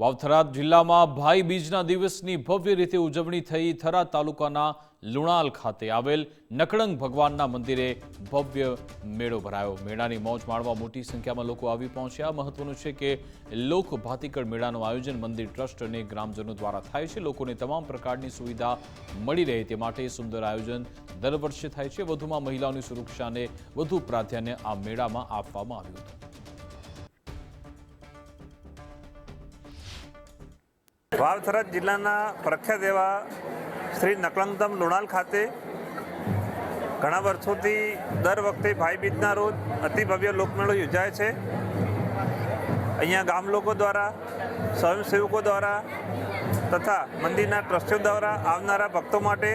વાવથરા જિલ્લામાં ભાઈ બીજના દિવસની ભવ્ય રીતે ઉજવણી થઈ થરા તાલુકાના લુણાલ ખાતે આવેલ નકળંગ ભગવાનના મંદિરે ભવ્ય મેળો ભરાયો. મેળાની મોજ માણવા મોટી સંખ્યામાં લોકો આવી પહોંચ્યા. મહત્વનું છે કે લોક ભાતીકળ મેળાનું આયોજન મંદિર ટ્રસ્ટ અને ગ્રામજનો દ્વારા થાય છે. લોકોને તમામ પ્રકારની સુવિધા મળી રહે તે માટે સુંદર આયોજન દર વર્ષે થાય છે. વધુમાં મહિલાઓની સુરક્ષાને વધુ પ્રાધાન્ય આ મેળામાં આપવામાં આવ્યું હતું. વાવથરા જિલ્લાના પ્રખ્યાત એવા શ્રી નકલંગધામ લુણાલ ખાતે ઘણા વર્ષોથી દર વખતે ભાઈબીજના રોજ અતિ ભવ્ય લોકમેળો યોજાય છે. અહીંયા ગામ લોકો દ્વારા, સ્વયંસેવકો દ્વારા તથા મંદિરના ટ્રસ્ટીઓ દ્વારા આવનારા ભક્તો માટે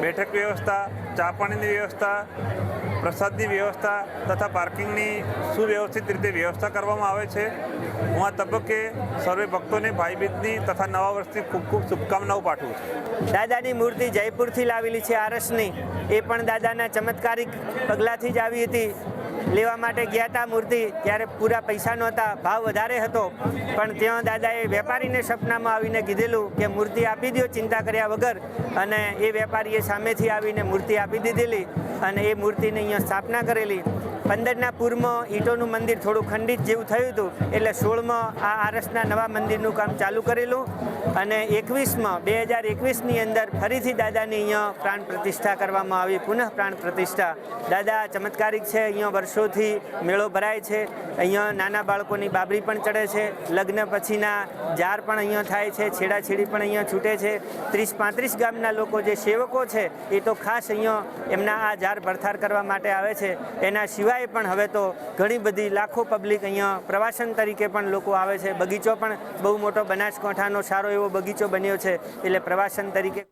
બેઠક વ્યવસ્થા, ચા પાણીની વ્યવસ્થા પ્રસાદની વ્યવસ્થા તથા પાર્કિંગની સુવ્યવસ્થિત રીતે વ્યવસ્થા કરવામાં આવે છે. હું આ તબક્કે સર્વે ભક્તોને ભાઈબીજની તથા નવા વર્ષની ખૂબ ખૂબ શુભકામનાઓ પાઠવું છું. દાદાની મૂર્તિ જયપુરથી લાવેલી છે આરસની. એ પણ દાદાના ચમત્કારિક પગલાંથી જ આવી હતી. લેવા માટે ગયા હતા મૂર્તિ, ત્યારે પૂરા પૈસા નહોતા, ભાવ વધારે હતો. પણ ત્યાં દાદાએ વેપારીને સપનામાં આવીને કીધેલું કે મૂર્તિ આપી દો ચિંતા કર્યા વગર. અને એ વેપારીએ સામેથી આવીને મૂર્તિ આપી દીધેલી અને એ મૂર્તિની અહીંયા સ્થાપના કરેલી. પંદરના પૂરમાં ઈંટોનું મંદિર થોડું ખંડિત જેવું થયું હતું, એટલે સોળમાં આ આરસના નવા મંદિરનું કામ ચાલુ કરેલું અને એકવીસમાં, બે હજાર એકવીસની અંદર ફરીથી દાદાની અહીંયા પ્રાણ પ્રતિષ્ઠા કરવામાં આવી, પુનઃ પ્રાણ પ્રતિષ્ઠા. દાદા ચમત્કારિક છે, અહીંયા વર્ષોથી મેળો ભરાય છે, અહીંયા નાના બાળકોની બાબરી પણ ચડે છે, લગ્ન પછીના જાર પણ અહીંયા થાય છે, છેડાછેડી પણ અહીંયા છૂટે છે. ત્રીસ પાંત્રીસ ગામના લોકો જે સેવકો છે, એ તો ખાસ અહીંયા એમના આ જાર ભરથાર કરવા માટે આવે છે. એના સિવાય પણ હવે તો ઘણી બધી લાખો પબ્લિક અહીંયા પ્રવાસન તરીકે પણ લોકો આવે છે. બગીચો પણ બહુ મોટો બનાસકાંઠાનો સારો એવો બગીચો બન્યો છે. એટલે પ્રવાસન તરીકે